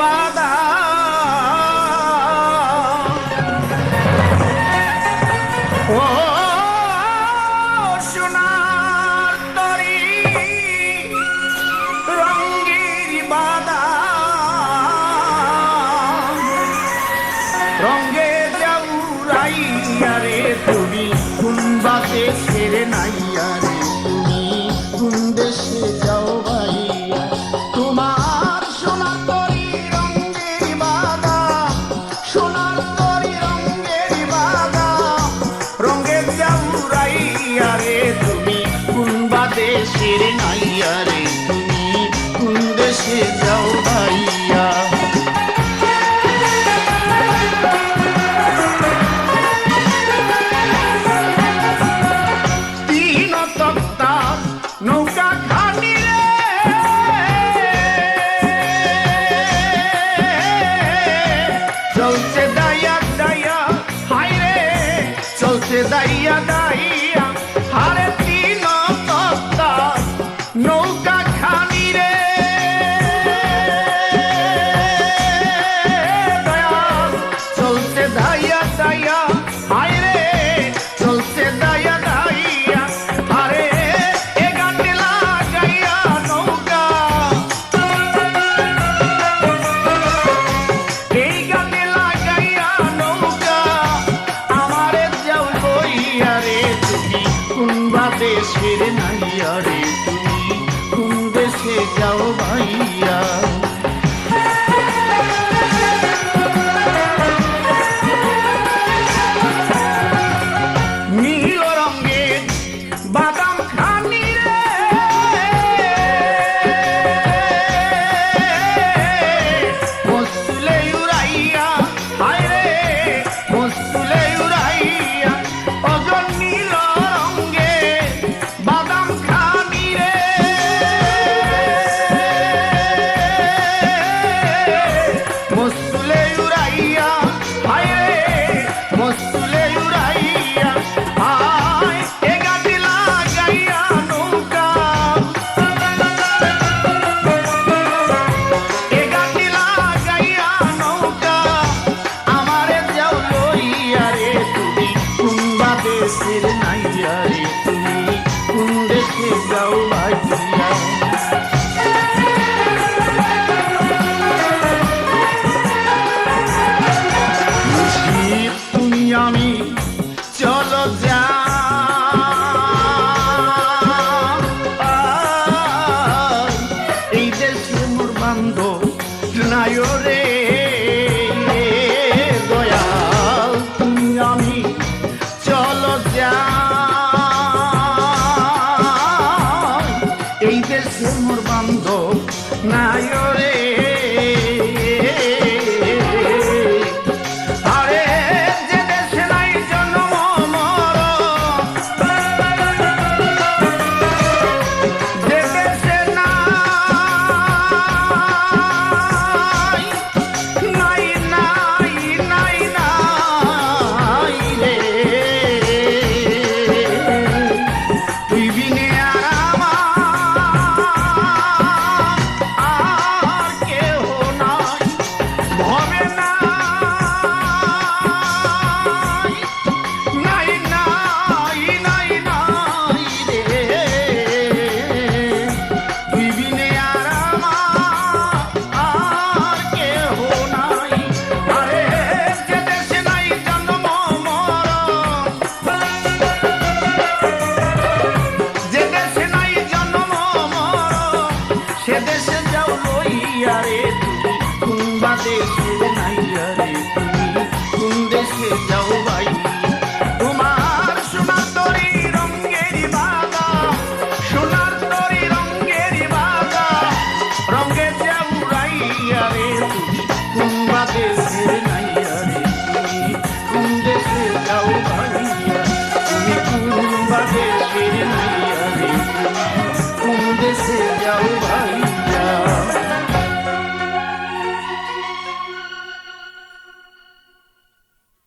বাধা ও সোনার তরি রঙ্গের বাধা রঙ্গে যাও রে তুমি কোন ছেড়ে নাই। você daí a daí. দেশের নাইয়া রে তুমি। কোন দেশে যাও ভাইয়া Uma vez serenade